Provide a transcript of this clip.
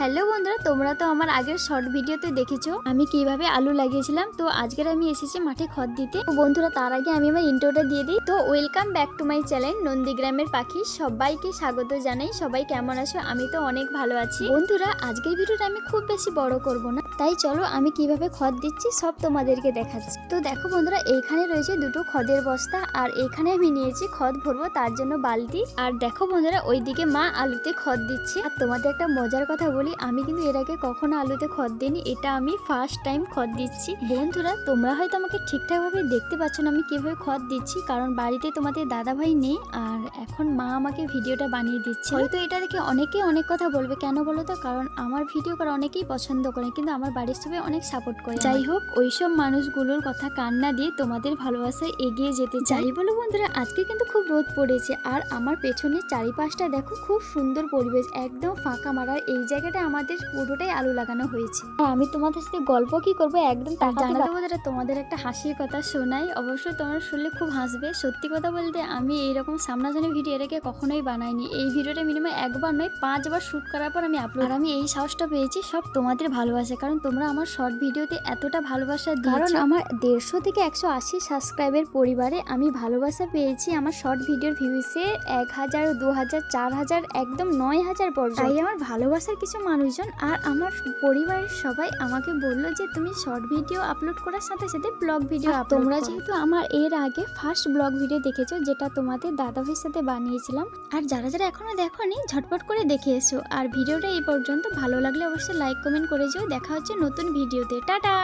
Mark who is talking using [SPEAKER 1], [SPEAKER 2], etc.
[SPEAKER 1] Hello বন্ধুরা, তোমরা তো আমার আগের শর্ট ভিডিওতে দেখেছ। আমি কীভাবে আলু লাগিয়েছিলাম? তো আজকের আমি এসেছি মাঠে খড় দিতে। তো বন্ধুরা, তার আগে আমি আমার ইন্ট্রোটা দিয়ে দিই। তো welcome back to my channel নন্দীগ্রামের পাখি। সবাইকে স্বাগত জানাই। সবাই কেমন আছো? আমি তো অনেক ভালো আছি। বন্ধুরা, আজকের ভিডিওটা আমি খুব বেশি বড় করব না। তাই চলো, আমি কীভাবে খড় দিচ্ছি সব তোমাদেরকে দেখাচ্ছি। তো দেখো বন্ধুরা, এইখানে রয়েছে দুটো খদের বস্তা। আর এইখানে আমি নিয়েছি খদ ভরবো, তার জন্য বালতি। আর দেখো বন্ধুরা, ওইদিকে মা আলুতে খদ দিচ্ছে। আর তোমাদের একটা মজার কথা বলি আমি কিন্তু এর আগে কখনো আলুতে খদ দিইনি, এটা আমি ফার্স্ট টাইম খদ দিচ্ছি। বন্ধুরা, তোমরা হয়তো আমাকে ঠিকঠাকভাবে দেখতে পাচ্ছ না আমি কীভাবে খদ দিচ্ছি, কারণ বাড়িতে তোমাদের দাদা ভাই নেই, আর এখন মা আমাকে ভিডিওটা বানিয়ে দিচ্ছে। হয়তো এটা দেখে অনেকেই অনেক কথা বলবে, কেন বলো তো? কারণ আমার ভিডিও করা অনেকেই পছন্দ করে, কিন্তু আমার বাড়ির সবাই অনেক সাপোর্ট করে। যাই হোক, ওইসব মানুষগুলোর কথা কান্না দিয়ে তোমাদের ভালোবাসায় এগিয়ে যেতে চাই। বলো বন্ধুরা, আজকে কিন্তু খুব রোদ পড়েছে, আর আমার পেছনে চারিপাশটা দেখো, খুব সুন্দর পরিবেশ, একদম ফাঁকা মারার এই জায়গাটা আমাদের পুরোটাই আলু লাগানো হয়েছে। আমি তোমাদের সাথে গল্প কি করব একদম জানাতে তোমাদের একটা হাসির কথা শোনাই। অবশ্যই তোমরা শুনলে খুব হাসবে। সত্যি কথা বলতে আমি এইরকম সামনাসামনি ভিডিও এর আগে কখনোই বানাইনি। এই ভিডিওটা মিনিমাম একবার নয় পাঁচবার শুট করার পর আমি আপলোড আর আমি এই সাহসটা পেয়েছি সব তোমাদের ভালোবাসা কারণ তোমরা আমার শর্ট ভিডিওতে এতটা ভালোবাসা কারণ আমার দেড়শো থেকে একশো আশি সাবস্ক্রাইবের পরিবারে আমি ভালোবাসা পেয়েছি। আমার শর্ট ভিডিওর ভিউসে এক হাজার দু হাজার চার হাজার একদম নয় হাজার পর্যন্ত। তাই আমার ভালোবাসার কিছু মানুষজন আর আমার পরিবারের সবাই আমাকে বলল যে তুমি শর্ট ভিডিও আপলোড করার সাথে সাথে ব্লগ ভিডিও তোমরা যেহেতু আমার এর আগে ফার্স্ট ব্লগ ভিডিও দেখেছ যেটা তোমাদের দাদা ভাইয়ের সাথে বানিয়েছিলাম। আর যারা যারা এখনও দেখোনি ঝটপট করে দেখে এসো। আর ভিডিওটা এই পর্যন্ত ভালো লাগলে অবশ্যই লাইক কমেন্ট করে যেও। দেখা হচ্ছে নতুন ভিডিওতে টাটা!